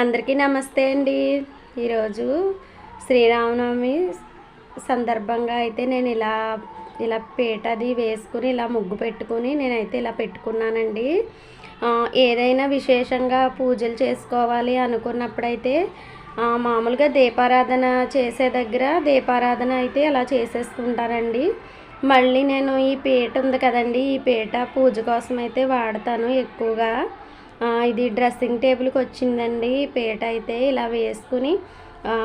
అందరికీ నమస్తే అండి. ఈరోజు శ్రీరామనవమి సందర్భంగా అయితే నేను ఇలా ఇలా పీట అది వేసుకుని ఇలా ముగ్గు పెట్టుకుని నేనైతే ఇలా పెట్టుకున్నానండి. ఏదైనా విశేషంగా పూజలు చేసుకోవాలి అనుకున్నప్పుడైతే మామూలుగా దీపారాధన చేసే దగ్గర దీపారాధన అయితే అలా చేసేసుకుంటానండి మళ్ళీ నేను ఈ పీట ఉంది కదండి ఈ పీట పూజ కోసం అయితే వాడతాను ఎక్కువగా. ఇది డ్రెస్సింగ్ టేబుల్కి వచ్చిందండి. ఈ పీట అయితే ఇలా వేసుకుని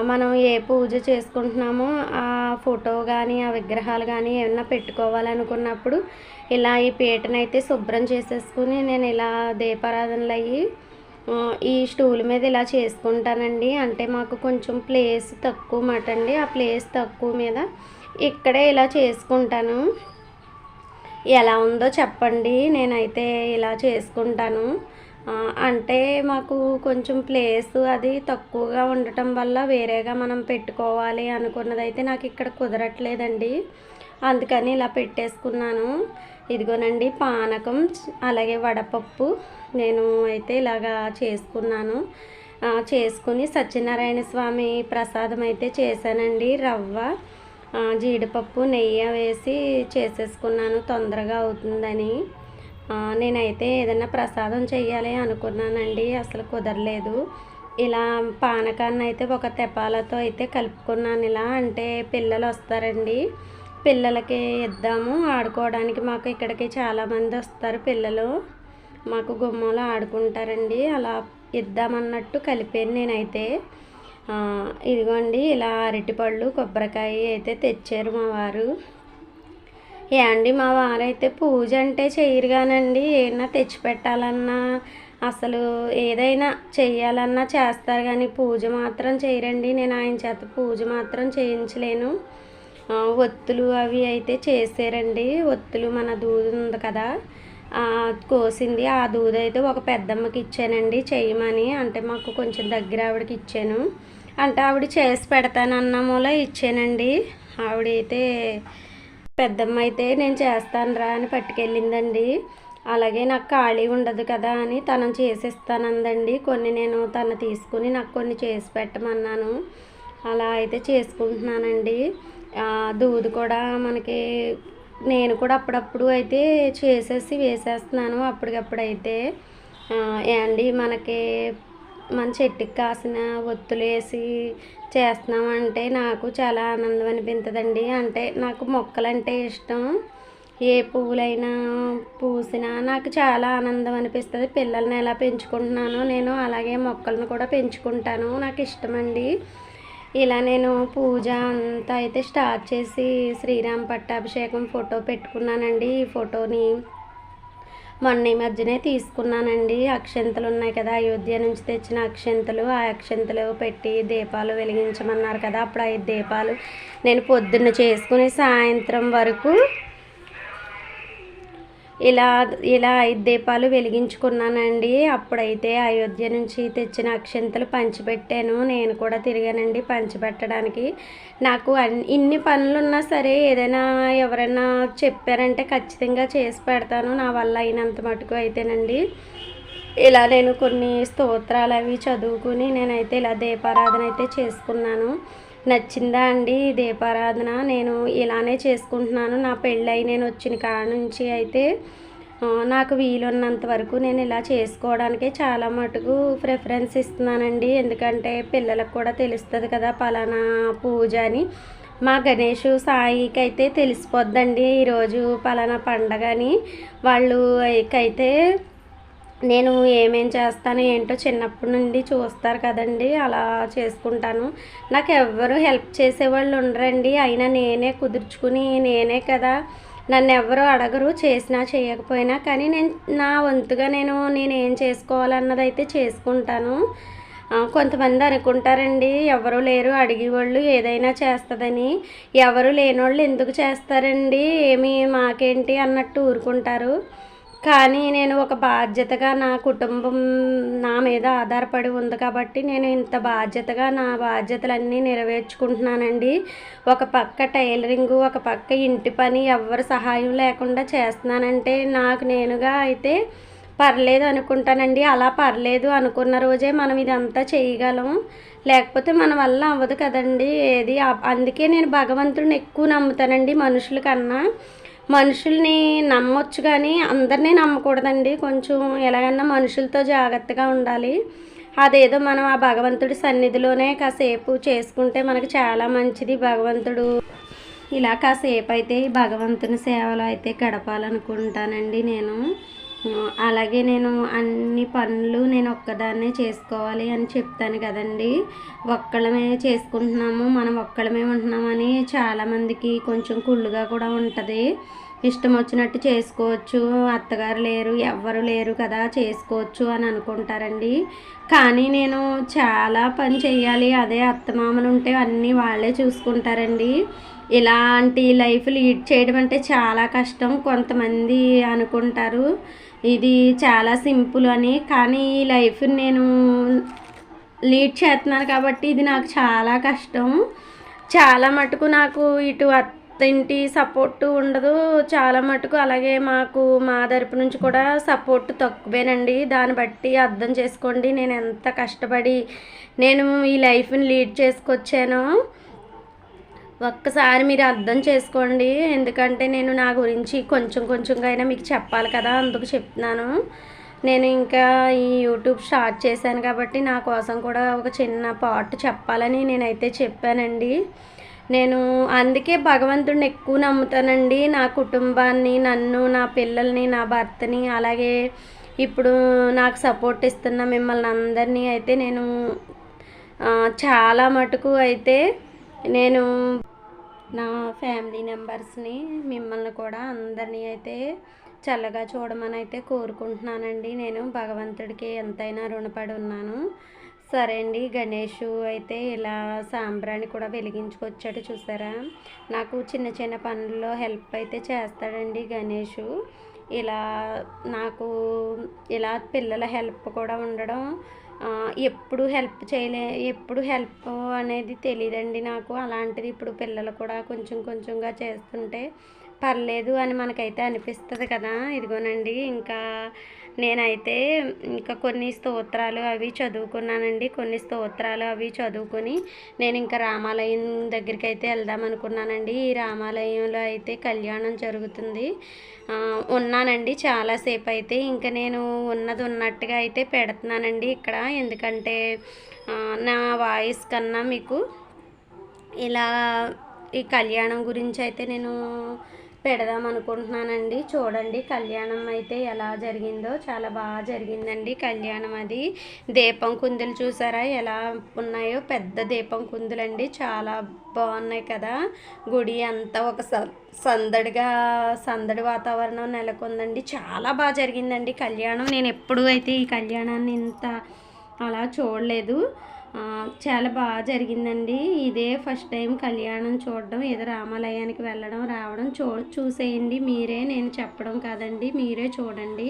మనం ఏ పూజ చేసుకుంటున్నామో ఆ ఫోటో కానీ ఆ విగ్రహాలు కానీ ఏమన్నా పెట్టుకోవాలనుకున్నప్పుడు ఇలా ఈ పీటనైతే శుభ్రం చేసేసుకుని నేను ఇలా దీపారాధనలు అయ్యి ఈ స్టూల్ మీద ఇలా చేసుకుంటానండి. అంటే మాకు కొంచెం ప్లేస్ తక్కువ మాట అండి. ఆ ప్లేస్ తక్కువ మీద ఇక్కడే ఇలా చేసుకుంటాను. ఎలా ఉందో చెప్పండి. నేనైతే ఇలా చేసుకుంటాను. అంటే మాకు కొంచెం ప్లేస్ అది తక్కువగా ఉండటం వల్ల వేరేగా మనం పెట్టుకోవాలి అనుకున్నదైతే నాకు ఇక్కడ కుదరట్లేదండి. అందుకని ఇలా పెట్టేసుకున్నాను. ఇదిగోనండి పానకం అలాగే వడపప్పు నేను అయితే ఇలాగా చేసుకున్నాను. చేసుకుని సత్యనారాయణ స్వామి ప్రసాదం అయితే చేశానండి రవ్వ జీడిపప్పు నెయ్యి వేసి చేసేసుకున్నాను. తొందరగా అవుతుందని. నేనైతే ఏదైనా ప్రసాదం చెయ్యాలి అనుకున్నానండి అసలు కుదరలేదు. ఇలా పానకాన్ని అయితే ఒక తెపాలతో అయితే కలుపుకున్నాను. ఇలా అంటే పిల్లలు వస్తారండి. పిల్లలకి ఇద్దాము. ఆడుకోవడానికి మాకు ఇక్కడికి చాలామంది వస్తారు పిల్లలు. మాకు గుమ్మంలో ఆడుకుంటారండి. అలా ఇద్దామన్నట్టు కలిపాను నేనైతే. ఇదిగోండి ఇలా అరటిపళ్ళు కొబ్బరికాయ అయితే తెచ్చారు మా వారు. ఏ అండి మా వారైతే పూజ అంటే చేయరు కానండి ఏదైనా తెచ్చిపెట్టాలన్నా అసలు ఏదైనా చెయ్యాలన్నా చేస్తారు కానీ పూజ మాత్రం చేయరండి. నేను ఆయన చేత పూజ మాత్రం చేయించలేను. ఒత్తులు అవి అయితే చేసారండి. ఒత్తులు మన దూది ఉంది కదా కోసింది. ఆ దూది అయితే ఒక పెద్దమ్మకి ఇచ్చానండి చేయమని అంటే మాకు కొంచెం దగ్గర ఆవిడకి ఇచ్చాను. అంటే ఆవిడ చేసి పెడతానన్న మూల ఇచ్చానండి. ఆవిడైతే పెద్దమ్మ అయితే నేను చేస్తానురా అని పట్టుకెళ్ళిందండి. అలాగే నాకు ఖాళీ ఉండదు కదా అని తను చేసిస్తానందండి. కొన్ని నేను తను తీసుకుని నాకు కొన్ని చేసి పెట్టమన్నాను. అలా అయితే చేసుకుంటున్నానండి. దూది కూడా మనకి నేను కూడా అప్పుడప్పుడు అయితే చేసేసి వేసేస్తున్నాను అప్పటికప్పుడు అయితే. ఆ, మనకి మన చెట్టుకి కాసిన ఒత్తులు వేసి చేస్తున్నామంటే నాకు చాలా ఆనందం అనిపించదండి అంటే నాకు మొక్కలంటే ఇష్టం. ఏ పువ్వులైనా పూసినా నాకు చాలా ఆనందం అనిపిస్తుంది. పిల్లల్ని ఎలా పెంచుకుంటున్నానో నేను అలాగే మొక్కలను కూడా పెంచుకుంటాను. నాకు ఇష్టమండి. ఇలా నేను పూజ అంతా అయితే స్టార్ట్ చేసి శ్రీరామ్ పట్టాభిషేకం ఫోటో పెట్టుకున్నానండి. ఈ ఫోటోని మొన్న ఈ మధ్యనే తీసుకున్నానండి. అక్షంతలు ఉన్నాయి కదా. అయోధ్య నుంచి తెచ్చిన అక్షంతలు. ఆ అక్షంతలు పెట్టి దీపాలు వెలిగించమన్నారు కదా. అప్పుడు ఐదు దీపాలు నేను పొద్దున్న చేసుకుని సాయంత్రం వరకు ఇలా ఇలా ఐదు దీపాలు వెలిగించుకున్నానండి. అప్పుడైతే అయోధ్య నుంచి తెచ్చిన అక్షంతలు పంచిపెట్టాను. నేను కూడా తిరిగానండి పంచిపెట్టడానికి. నాకు అన్ని ఇన్ని పనులు ఉన్నా సరే ఏదైనా ఎవరైనా చెప్పారంటే ఖచ్చితంగా చేసి పెడతాను. నా వల్ల అయినంత మటుకు అయితేనండి. ఇలా నేను కొన్ని స్తోత్రాలు అవి చదువుకుని నేనైతే ఇలా దీపారాధన అయితే చేసుకున్నాను. నచ్చిందా అండి దీపారాధన? నేను ఇలానే చేసుకుంటున్నాను. నా పెళ్ళై నేను వచ్చిన కాడ నుంచి అయితే నాకు వీలున్నంత వరకు నేను ఇలా చేసుకోవడానికే చాలా మటుకు ప్రిఫరెన్స్ ఇస్తున్నానండి. ఎందుకంటే పిల్లలకు కూడా తెలుస్తుంది కదా పలానా పూజ అని. మా గణేష్ సాయికి అయితే తెలిసిపోద్దండి ఈరోజు పలానా పండగ అని. వాళ్ళు అయితే నేను ఏమేం చేస్తాను ఏంటో చిన్నప్పటి నుండి చూస్తారు కదండి అలా చేసుకుంటాను. నాకు ఎవ్వరు హెల్ప్ చేసేవాళ్ళు ఉండరండి. అయినా నేనే కుదుర్చుకుని నేనే కదా నన్ను ఎవరు అడగరు చేసినా చేయకపోయినా. కానీ నేను నా వంతుగా నేను నేను ఏం చేసుకోవాలన్నది అయితే చేసుకుంటాను కొంతమంది అనుకుంటారండి ఎవరు లేరు అడిగేవాళ్ళు ఏదైనా చేస్తుందని. ఎవరు లేనోళ్ళు ఎందుకు చేస్తారండి? ఏమి మాకేంటి అన్నట్టు ఊరుకుంటారు. కానీ నేను ఒక బాధ్యతగా నా కుటుంబం నా మీద ఆధారపడి ఉంది కాబట్టి నేను ఇంత బాధ్యతగా నా బాధ్యతలన్నీ నెరవేర్చుకుంటున్నానండి. ఒక పక్క టైలరింగ్ ఒక పక్క ఇంటి పని ఎవరి సహాయం లేకుండా చేస్తున్నానంటే నాకు నేనుగా అయితే పర్లేదు అనుకుంటానండి. అలా పర్లేదు అనుకున్న రోజే మనం ఇదంతా చేయగలం. లేకపోతే మన వల్ల అవ్వదు కదండి. ఏది? అందుకే నేను భగవంతుడిని ఎక్కువ నమ్ముతానండి మనుషుల కన్నా. మనుషుల్ని నమ్మొచ్చు కానీ అందరినీ నమ్మకూడదండి. కొంచెం ఎలాగన్నా మనుషులతో జాగ్రత్తగా ఉండాలి. అదేదో మనం ఆ భగవంతుడి సన్నిధిలోనే కాసేపు చేసుకుంటే మనకి చాలా మంచిది భగవంతుడు. ఇలా కాసేపు అయితే భగవంతుని సేవలో అయితే గడపాలనుకుంటానండి నేను. అలాగే నేను అన్ని పనులు నేను ఒక్కదాన్నే చేసుకోవాలి అని చెప్తాను కదండి. ఒక్కళ్ళమే చేసుకుంటున్నాము మనం ఒక్కళ్ళమే ఉంటున్నామని చాలామందికి కొంచెం కుళ్ళుగా కూడా ఉంటుంది. ఇష్టం వచ్చినట్టు చేసుకోవచ్చు అత్తగారు లేరు ఎవ్వరు లేరు కదా చేసుకోవచ్చు అని అనుకుంటారండి. కానీ నేను చాలా పని చేయాలి అదే అత్తమామలు ఉంటే అన్నీ వాళ్ళే చూసుకుంటారండి. ఇలాంటి లైఫ్ లీడ్ చేయడం అంటే చాలా కష్టం కొంతమంది అనుకుంటారు. ఇది చాలా సింపుల్ అని కానీ ఈ లైఫ్ నేను లీడ్ చేస్తున్నాను కాబట్టి ఇది నాకు చాలా కష్టం. చాలా మటుకు నాకు ఇటు అత్తింటి సపోర్టు ఉండదు. చాలా మటుకు అలాగే మాకు మా తరపు నుంచి కూడా సపోర్ట్ తక్కువేనండి. దాన్ని బట్టి అర్థం చేసుకోండి. నేను ఎంత కష్టపడి నేను ఈ లైఫ్ని లీడ్ చేసుకొచ్చానో. ఒక్కసారి మీరు అర్థం చేసుకోండి. ఎందుకంటే నేను నా గురించి కొంచెం కొంచెంగా అయినా మీకు చెప్పాలి కదా అందుకు చెప్తున్నాను. నేను ఇంకా ఈ యూట్యూబ్ స్టార్ట్ చేశాను కాబట్టి నా కోసం కూడా ఒక చిన్న పార్ట్ చెప్పాలని నేనైతే చెప్పానండి. నేను అందుకే భగవంతుడిని ఎక్కువ నమ్ముతానండి. నా కుటుంబాన్ని నన్ను నా పిల్లల్ని నా భర్తని అలాగే ఇప్పుడు నాకు సపోర్ట్ ఇస్తున్న మిమ్మల్ని అందరినీ అయితే నేను చాలా మటుకు అయితే నేను నా ఫ్యామిలీ మెంబర్స్ని మిమ్మల్ని కూడా అందరినీ అయితే చల్లగా చూడమని అయితే కోరుకుంటున్నానండి. నేను భగవంతుడికి ఎంతైనా రుణపడి ఉన్నాను. సరే అండి గణేష్ అయితే ఇలా సాంబ్రాణి కూడా వెలిగించుకొచ్చాడు చూసారా? నాకు చిన్న చిన్న పనుల్లో హెల్ప్ అయితే చేస్తాడండి గణేష్. ఇలా నాకు ఇలా పిల్లల హెల్ప్ కూడా ఉండడం ఎప్పుడు హెల్ప్ చేయలే ఎప్పుడు హెల్ప్ అనేది తెలియదండి నాకు. అలాంటిది ఇప్పుడు పిల్లలు కూడా కొంచెం కొంచెంగా చేస్తుంటే పర్లేదు అని మనకైతే అనిపిస్తుంది కదా. ఇదిగోనండి ఇంకా నేనైతే ఇంకా కొన్ని స్తోత్రాలు అవి చదువుకున్నానండి. కొన్ని స్తోత్రాలు అవి చదువుకొని నేను ఇంకా రామాలయం దగ్గరికి అయితే వెళ్దాం అనుకున్నానండి. ఈ రామాలయంలో అయితే కళ్యాణం జరుగుతుంది. ఉన్నానండి చాలాసేపు అయితే ఇంకా నేను ఉన్నది ఉన్నట్టుగా అయితే పెడుతున్నానండి ఇక్కడ. ఎందుకంటే నా వాయిస్ కన్నా మీకు ఇలా ఈ కళ్యాణం గురించి అయితే నేను పెడదాం అనుకుంటున్నానండి. చూడండి కళ్యాణం అయితే ఎలా జరిగిందో చాలా బాగా జరిగిందండి కళ్యాణం అది. దీపం కుందులు చూసారా? ఎలా ఉన్నాయో పెద్ద దీపం కుందులండి. చాలా బాగున్నాయి కదా. గుడి అంతా ఒక స- సందడిగా సందడి వాతావరణం నెలకొందండి. చాలా బాగా జరిగిందండి కళ్యాణం. నేను ఎప్పుడూ అయితే ఈ కళ్యాణాన్ని ఇంత అలా చూడలేదు. చాలా బాగా జరిగిందండి. ఇదే ఫస్ట్ టైం కళ్యాణం చూడడం ఏదో రామాలయానికి వెళ్ళడం రావడం చూ చూసేయండి. మీరే నేను చెప్పడం కాదండి మీరే చూడండి.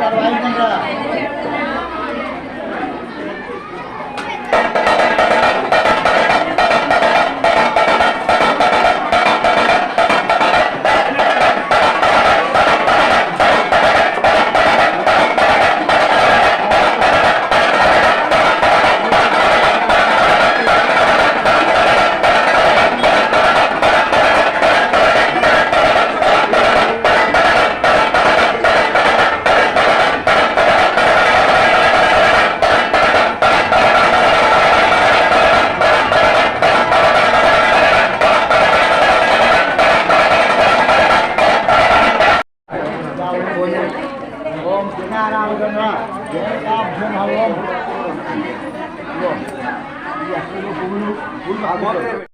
అలాగే আমাদের